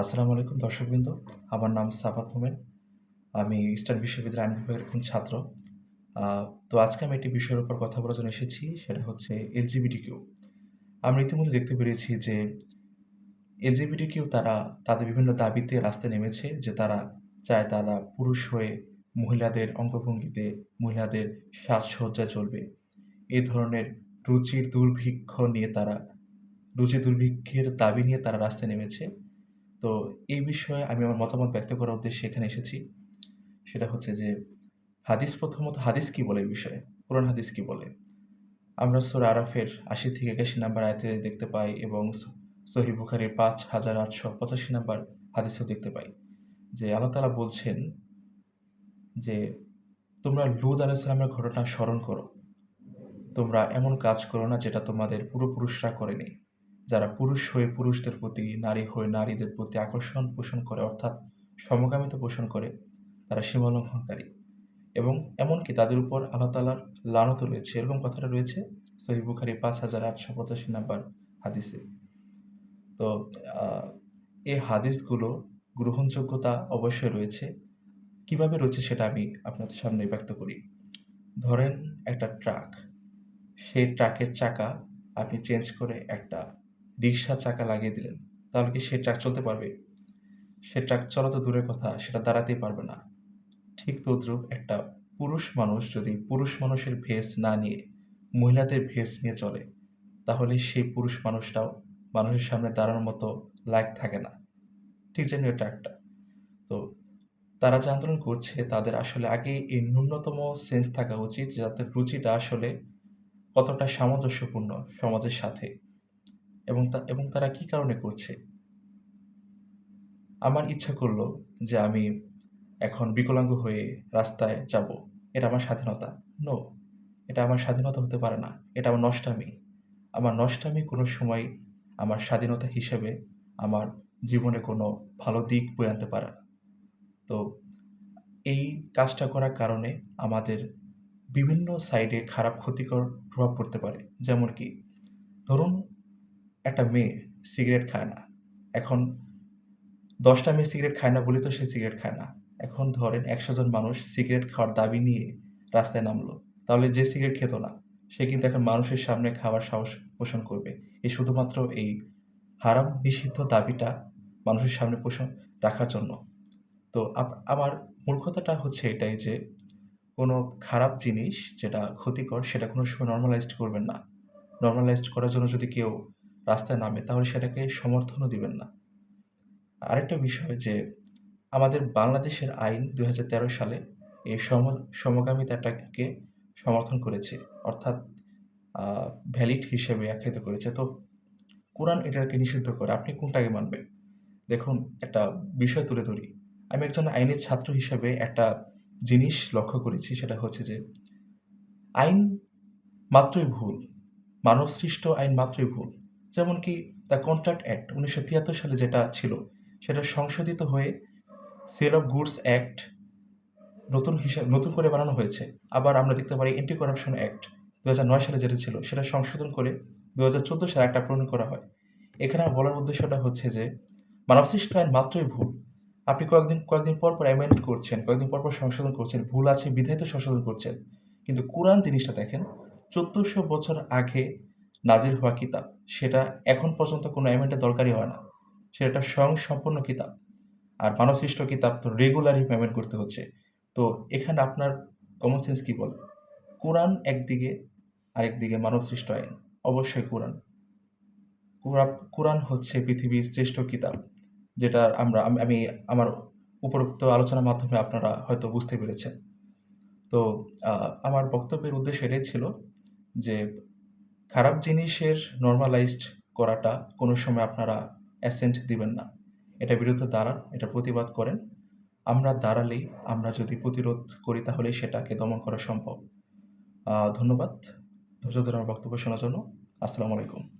আসসালামু আলাইকুম দর্শকবৃন্দ। আমার নাম সাফাত মোমেন। আমি ইস্টার্ন বিশ্ববিদ্যালয় আইন বিভাগের একজন ছাত্র। তো আজকে আমি একটি বিষয়ের উপর কথা বলার জন্য এসেছি, সেটা হচ্ছে এলজিবিটি কিউ আমরা ইতিমধ্যে দেখতে পেরেছি যে এলজিবিটি কিউ তারা তাদের বিভিন্ন দাবিতে রাস্তায় নেমেছে, যে তারা চায় তারা পুরুষ হয়ে মহিলাদের অঙ্গভঙ্গিতে মহিলাদের সাজসজ্জা চলবে। এই ধরনের রুচির দুর্ভিক্ষ নিয়ে তারা, রুচি দুর্ভিক্ষের দাবি নিয়ে তারা রাস্তায় নেমেছে। তো এই বিষয়ে আমি আমার মতামত ব্যক্ত করার উদ্দেশ্যে এখানে এসেছি। সেটা হচ্ছে যে, হাদিস প্রথমত হাদিস কি বলে এই বিষয়ে? কোরআন হাদিস কি বলে? আমরা সুর আরাফের আশি থেকে একাশি নাম্বার আয়তে দেখতে পাই এবং সহি বুখারির পাঁচ হাজার আটশো পঁচাশি নাম্বার হাদিসেও দেখতে পাই যে, আল্লাহ তালা বলছেন যে, তোমরা লুদ আলাইসালামের ঘটনা স্মরণ করো। তোমরা এমন কাজ করো না যেটা তোমাদের পূর্বপুরুষরা করেনি। যারা পুরুষ হয়ে পুরুষদের প্রতি, নারী হয়ে নারীদের প্রতি আকর্ষণ পোষণ করে, অর্থাৎ সমকামিতা পোষণ করে, তারা সীমালঙ্ঘনকারী। এবং এমনকি তাদের উপর আল্লাহ তালার লানত রয়েছে। এরকম কথাটা রয়েছে সহি বুখারি পাঁচ হাজার আটশো পঁচাশি নাম্বার হাদিসে। তো এই হাদিসগুলো গ্রহণযোগ্যতা অবশ্যই রয়েছে। কীভাবে রয়েছে সেটা আমি আপনাদের সামনে ব্যক্ত করি। ধরেন একটা ট্রাক, সেই ট্রাকের চাকা আপনি চেঞ্জ করে একটা রিক্সা চাকা লাগিয়ে দিলেন, তাহলে কি সে ট্রাক চলতে পারবে? সে ট্রাক চলা তো দূরের কথা, সেটা দাঁড়াতেই পারবে না। ঠিক তদ্রুপ একটা পুরুষ মানুষ যদি পুরুষ মানুষের ভেস না নিয়ে, মহিলাদের ভেস নিয়ে চলে, তাহলে সেই পুরুষ মানুষটাও মানুষের সামনে দাঁড়ানোর মতো লাইক থাকে না। ঠিক যেন ওই ট্রাকটা। তো তারা যে আন্দোলন করছে, তাদের আসলে আগে এই ন্যূনতম সেন্স থাকা উচিত যে তাদের রুচিটা আসলে কতটা সামঞ্জস্যপূর্ণ সমাজের সাথে। এবং তা, এবং তারা কি কারণে করছে? আমার ইচ্ছা করল যে আমি এখন বিকলাঙ্গ হয়ে রাস্তায় যাব। এটা আমার স্বাধীনতা। নো এটা আমার স্বাধীনতা হতে পারে না। এটা আমার নষ্টামি। আমার নষ্টামি কোনো সময় আমার স্বাধীনতা হিসেবে আমার জীবনে কোনো ভালো দিক বয়ে আনতে পারে তো এই কাজটা করার কারণে আমাদের বিভিন্ন সাইডে খারাপ, ক্ষতিকর প্রভাব পড়তে পারে। যেমন কি, ধরুন একটা মেয়ে সিগারেট খায় না। এখন দশটা মেয়ে সিগারেট খায় না বলে তো সে সিগারেট খায় না। এখন ধরেন একশো জন মানুষ সিগারেট খাওয়ার দাবি নিয়ে রাস্তায় নামলো। তাহলে যে সিগারেট খেত না, সে কিন্তু এখন মানুষের সামনে খাওয়ার সাহস পোষণ করবে। এই শুধুমাত্র এই হারাম নিষিদ্ধ দাবিটা মানুষের সামনে পোষণ রাখার জন্য। তো আমার মূল কথাটা হচ্ছে এটাই যে, কোনো খারাপ জিনিস যেটা ক্ষতিকর সেটা কোনো সময় নর্মালাইজড করবেন না। নর্মালাইজড করার জন্য যদি কেউ রাস্তায় নামে, তাহলে সেটাকে সমর্থনও দিবেন না। আরেকটা বিষয় যে, আমাদের বাংলাদেশের আইন দু হাজার তেরো সালে এই সম সমকামিতাটাকে সমর্থন করেছে, অর্থাৎ ভ্যালিড হিসেবে আখ্যায়িত করেছে। তো, কোরআন এটাকে নিষিদ্ধ করে, আপনি কোনটাকে মানবেন? দেখুন, একটা বিষয় তুলে ধরি। আমি একজন আইনের ছাত্র হিসেবে একটা জিনিস লক্ষ্য করেছি, সেটা হচ্ছে যে, আইন মাত্রই ভুল মানব সৃষ্ট আইন মাত্রই ভুল। যেমন কি দ্য কন্ট্রাক্ট অ্যাক্ট উনিশশো তিয়াত্তর সালে যেটা ছিল, সেটা সংশোধিত হয়ে সেল অফ গুডস অ্যাক্ট নতুন হিসাব নতুন করে বানানো হয়েছে। আবার আমরা দেখতে পারি এন্টি করাপশন অ্যাক্ট দু নয় সালে যেটা ছিল, সেটা সংশোধন করে দু হাজার চোদ্দ সালে একটা প্রণয়ন করা হয়। এখানে আমার বলার উদ্দেশ্যটা হচ্ছে যে, মানবসৃষ্ট আইন মাত্রই ভুল। আপনি কয়েকদিন কয়েকদিন পর পর অ্যামেন্ড করছেন, কয়েকদিন পর পর সংশোধন করছেন, ভুল আছে, বিধায়িত সংশোধন করছেন। কিন্তু কোরআন জিনিসটা দেখেন, চোদ্দোশো বছর আগে নাজির হওয়া কিতাব। সেটা এখন পর্যন্ত কোনো অ্যামেন্ডের দরকারই হয় না। সেটা স্বয়ং সম্পূর্ণ কিতাব। আর মানবসৃষ্ট কিতাব তো রেগুলারই পেমেন্ট করতে হচ্ছে। তো এখানে আপনার কমন সেন্স কি বলে? কোরআন একদিকে, আরেকদিকে মানবসৃষ্ট আইন। অবশ্যই কোরআন। কোরআন হচ্ছে পৃথিবীর শ্রেষ্ঠ কিতাব। যেটা আমরা, আমি আমি, আমার উপরোক্ত আলোচনার মাধ্যমে আপনারা হয়তো বুঝতে পেরেছেন। তো আমার বক্তব্যের উদ্দেশ্য এটাই ছিল যে খারাপ জিনিসের নর্মালাইজড করাটা কোনো সময় আপনারা অ্যাসেন্ট দিবেন না। এটা বিরুদ্ধে দাঁড়ান, এটা প্রতিবাদ করেন। আমরা দাঁড়ালেই আমরা যদি প্রতিরোধ করি তাহলে সেটাকে দমন করা সম্ভব। ধন্যবাদ। ধৈর্য ধরে আমার বক্তব্য শোনার জন্য। আসসালামু আলাইকুম।